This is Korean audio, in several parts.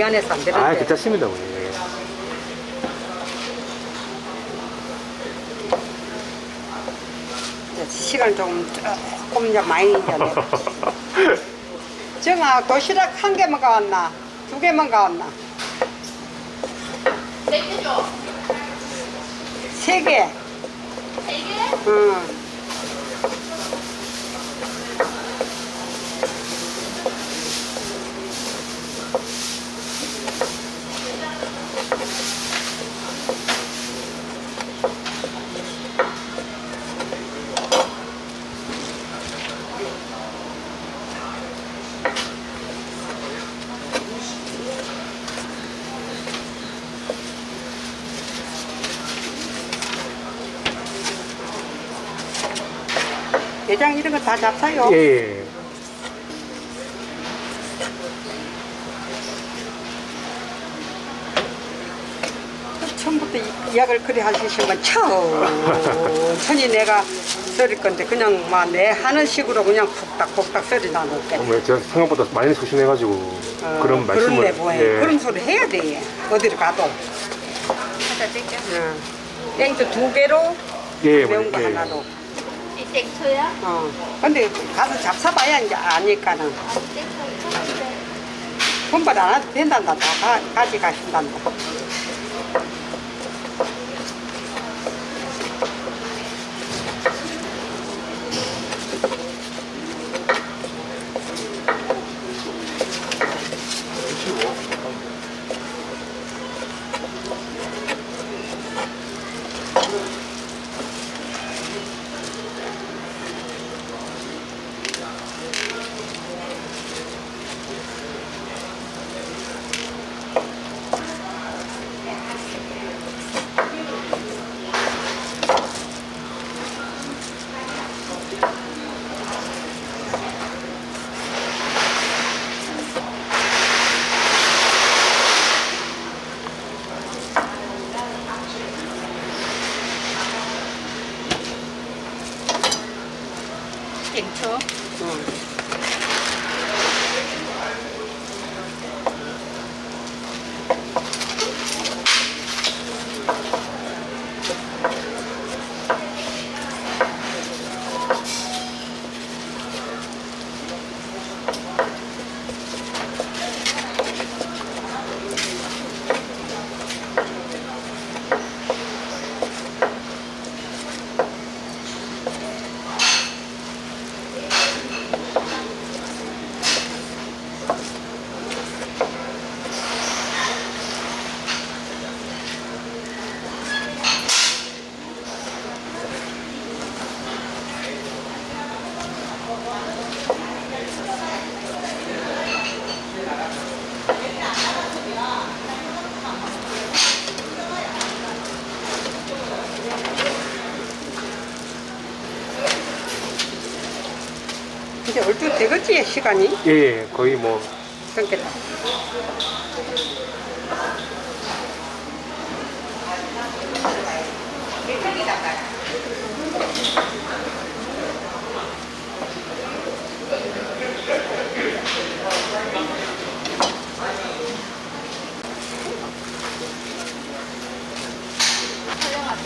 미안해서 안 되는데. 아, 괜찮습니다, 어머니. 예. 이제 시간 조금 조금 이제 많이 이제 내가. 정아 도시락 한 개만 가왔나? 두 개만 가왔나? 몇 줘? 세 개. 세 개? 응. 대장 이런 거 다 잡사요. 예, 예. 처음부터 이- 이야기를 그리 하시면 천천히 내가 썰을 건데 그냥 막 내 하는 식으로 그냥 푹닥푹닥 썰이 나놓게. 제가 생각보다 많이 소심해가지고 어, 그런 말씀을. 그런데 뭐해. 예. 그런 소리 해야 돼. 어디를 가도. 응. 땡초 두 개로 예, 매운 어머니. 거 예. 하나로. 이 땡초야? 어. 근데 가서 잡사봐야 이제 아니까는. 아, 땡초. 분발 안 해도 된단다. 다 가, 가져가신단다. 땡초. 응. 이제 얼추 되겠지, 시간이? 예, 예. 거의 뭐. 끊겠다.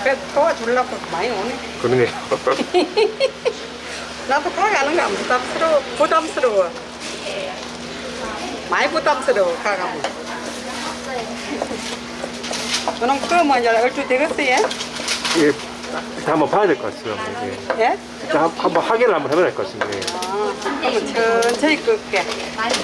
그래 도와주려고 많이 오네. 그러네요. 나도 가가는 거안 부담스러워. 부담스러워. 많이 부담스러워, 가가면. 저놈 끄면 이제 얼추 되겠어요? 예. 일단 한번 봐야 될 것 같아요. 예. 예? 일단 한- 한번 확인을 한번 해봐야 될 것 같습니다. 예. 아, 그러면 천천히 끌게. 많이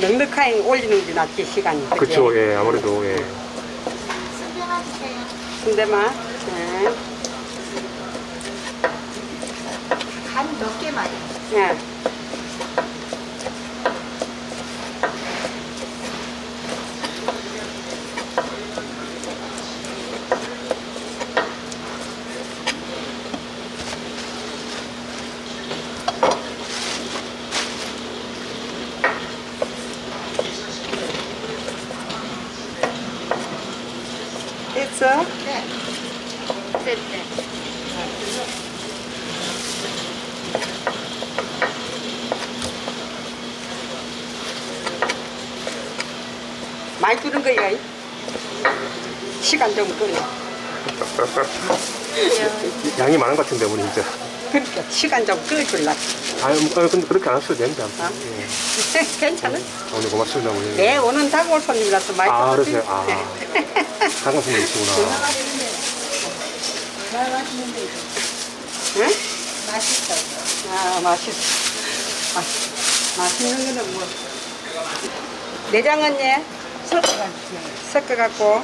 넉넉하게 올리는 게 낫지 시간이. 그쵸, 예, 아무래도, 예. 순대만 주세요. 순대만. 네. 간 몇 개만. 예. 됐어? 네. 됐네. 많이 주는 거야. 이. 시간 좀 끌어. 양이 많은 것 같은데, 어머니, 진짜. 그러니까 시간 좀 끌어줄라. 아유, 뭐, 어, 근데 그렇게 안 하셔도 됩니다. 아? 예. 괜찮아? 오늘 고맙습니다, 어머니. 내 오는 단골 손님이라서 많이 아. 그러세요? 아. 잠깐 손님이시구나. 응? 맛있어. 아, 맛있어. 아, 맛있는 거는 뭐. 내장은 예? 섞어갖고.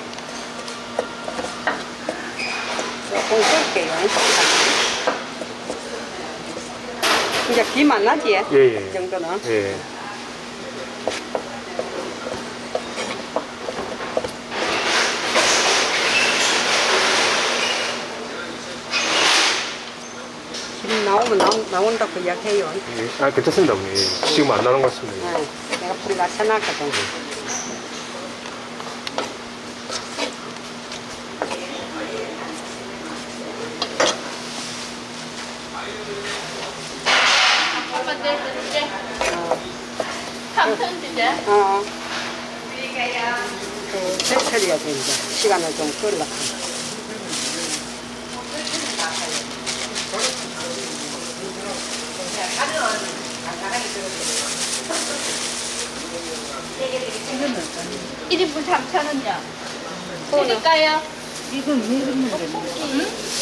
조금 끓게요. 이제 김안 나지? 예, 예. 이 정도는. 예. 김 나오면 나온, 나온다고 이야기해요. 예. 아, 괜찮습니다, 어머니. 예. 지금 안 나는 것 같습니다. 네, 내가 불 낮춰놨거든. 주제. 어. 그, 제철이야, 돼, 이제. 시간을 좀 끌라. 일인분 삼천 원요. 드릴까요? 이건 왜 이러는 거야?